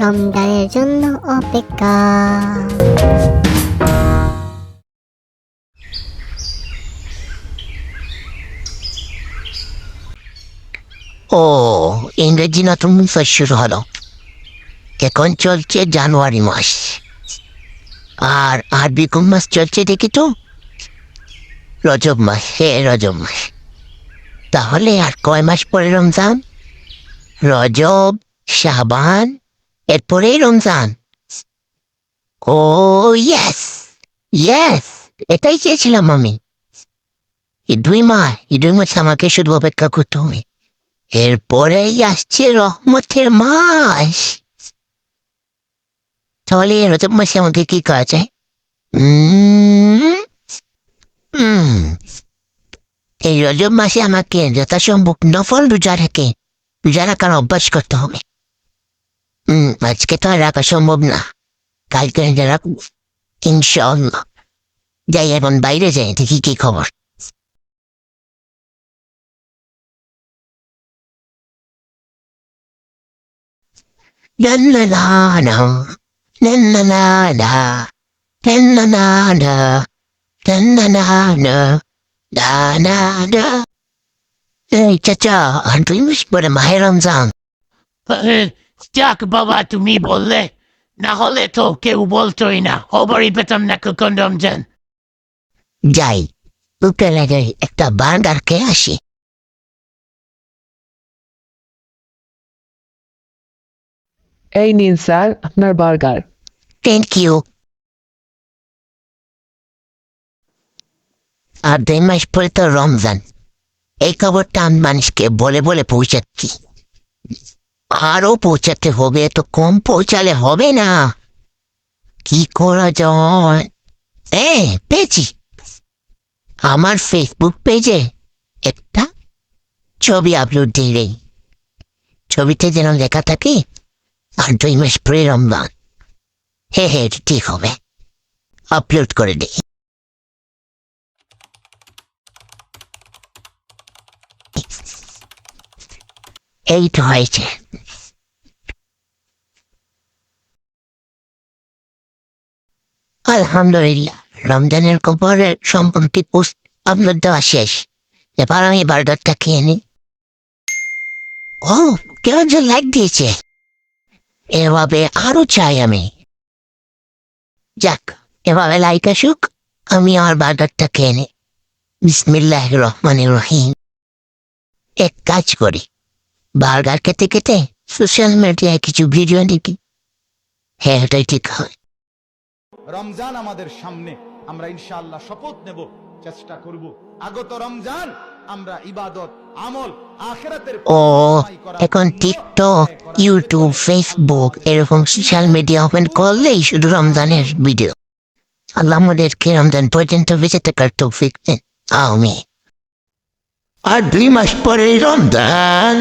রমজানের জন্য অপেক্ষা ও ইংরেজি নতুন বছর শুরু হলো এখন চলছে জানুয়ারি মাস আর আরবি কোন মাস চলছে দেখি তো রজব মাস হে রজব মাস তাহলে আর কয় মাস পরে রমজান রজব শাবান এরপরেই রমজান। ও ইয়েস ইয়েস এটাই চেয়েছিলাম আমি। দুই মাস দুই মাস আমাকে শুধু অপেক্ষা করতে হবে। এরপরেই আসছে রহমতের মাস। তাহলে রজব মাসে আমাকে কি করা যায়? এই রজব মাসে আমাকে যথাসম্ভব নফল রোজা রেখে, রোজা রাখার অভ্যাস করতে হবে। উম, আজকে তো আর রাখা সম্ভব না কালকে রোজা রাখবো ইনশাল্লাহ যাই এখন বাইরে যাই দেখি কি খবর La la la la, la la la la, la la la la, la la la la, la la la. এই চাচা দুই মাস পরে মাহে রমজান এ, যাক বাবা তুমি বললে না হলে তো কেউ বলতোই না খবরই পেতাম না কখন রমজান যাই বুকে একটা বার্গার খেয়ে আসি এই নিন স্যার আপনার বার্গার থ্যাংক ইউ আর দুই মাস পরে তো রমজান এই খবরটা আমি মানুষকে বলে বলে পৌঁছাচ্ছি আরও পৌঁছাতে হবে, তো কম পৌঁছালে হবে না। কি করা যায়? এ পেয়েছি। আমার ফেসবুক পেজে একটা ছবি আপলোড দিয়ে দেই। ছবিতে যেন লেখা থাকে, আর দুই মাস পরে রমজান। হে হে ঠিক হবে। আপলোড করে দিই। এই তো হয়েছে। আলহামদুলিল্লাহ, রমজানের খবরের সম্পর্কে পোস্ট আপলোড দেওয়া শেষ। এবার আমি বার্গারটা খেয়ে নিই। ও, কেউ যে লাইক দিয়েছে। এভাবে আরও চাই আমি। যাক, এভাবে লাইক আসুক, আমি আমার বার্গারটা খেয়ে নিই। বিসমিল্লাহ রহমান রহিম। এক কাজ করি। বার্গার খেতে খেতে সোশ্যাল মিডিয়ায় কিছু ভিডিও দেখি। হ্যাঁ এটাই ঠিক হয়। রমজান আমাদের সামনে। আমরা ইনশাআল্লাহ শপথ নেব চেষ্টা করব। আগত রমজান আমরা ইবাদত আমল আখেরাতের ও এখন টিকটক ইউটিউব ফেসবুক এরকম সোশ্যাল মিডিয়া ওপেন করলেই শুধু রমজানের ভিডিও আল্লাহ আমাদেরকে রমজান পর্যন্ত বেঁচে থাকার তৌফিক দেন। আমি আর দুই মাস পরে রমজান।